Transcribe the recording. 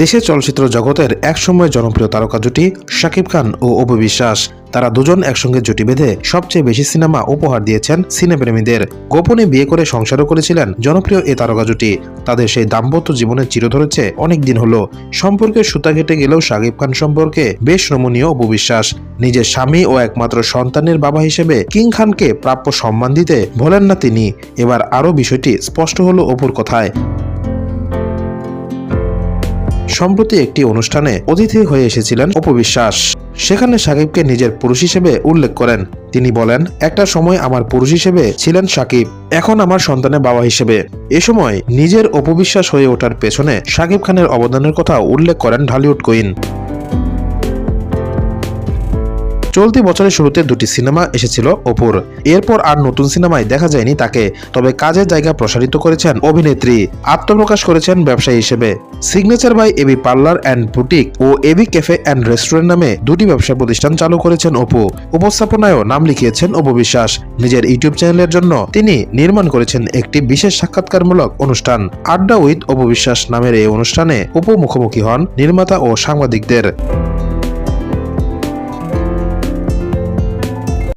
দেশের চলচ্চিত্র জগতের একসময় জনপ্রিয় তারকা জুটি শাকিব খান ও অপু বিশ্বাস। তারা দুজন একসঙ্গে জুটি বেঁধে সবচেয়ে বেশি সিনেমা উপহার দিয়েছেন সিনেপ্রেমীদের। গোপনে বিয়ে করে সংসারও করেছিলেন জনপ্রিয় এ তারকা জুটি। তাদের সেই দাম্পত্য জীবনের চির ধরেছে অনেক দিন হলো। সম্পর্কের সুতা কেটে গেলেও শাকিব খান সম্পর্কে বেশ নমনীয় অপু বিশ্বাস। নিজের স্বামী ও একমাত্র সন্তানের বাবা হিসেবে কিং খানকে প্রাপ্য সম্মান দিতে ভোলেন না তিনি। এবার আরও বিষয়টি স্পষ্ট হলো অপুর কথায়। সম্প্রতি একটি অনুষ্ঠানে অতিথি হয়ে এসেছিলেন অপবিশ্বাস সেখানে সাকিবকে নিজের পুরুষ হিসেবে উল্লেখ করেন। তিনি বলেন, একটা সময় আমার পুরুষ হিসেবে ছিলেন সাকিব, এখন আমার সন্তানের বাবা হিসেবে। এ সময় নিজের অপবিশ্বাস হয়ে ওঠার পেছনে সাকিব খানের অবদানের কথা উল্লেখ করেন ঢালিউড কুইন। চলতি বছরের শুরুতে দুটি সিনেমা এসেছিল অপুর। এরপর আর নতুন সিনেমায় দেখা যায়নি তাকে, তবে কাজের জায়গা প্রসারিত করেছেন অভিনেত্রী। আত্মপ্রকাশ করেছেন ব্যবসায়ী হিসেবে। Signature by AB parlour and boutique O AB cafe and restaurant নামে দুটি ব্যবসা প্রতিষ্ঠান চালু করেছেন অপু। উপস্থাপনায়ও নাম লিখিয়েছেন অপু বিশ্বাস। নিজের ইউটিউব চ্যানেলের জন্য তিনি নির্মাণ করেছেন একটি বিশেষ সাক্ষাৎকারমূলক অনুষ্ঠান। আড্ডা উইথ অপু বিশ্বাস নামের এই অনুষ্ঠানে অপু মুখোমুখি হন নির্মাতা ও সাংবাদিকদের।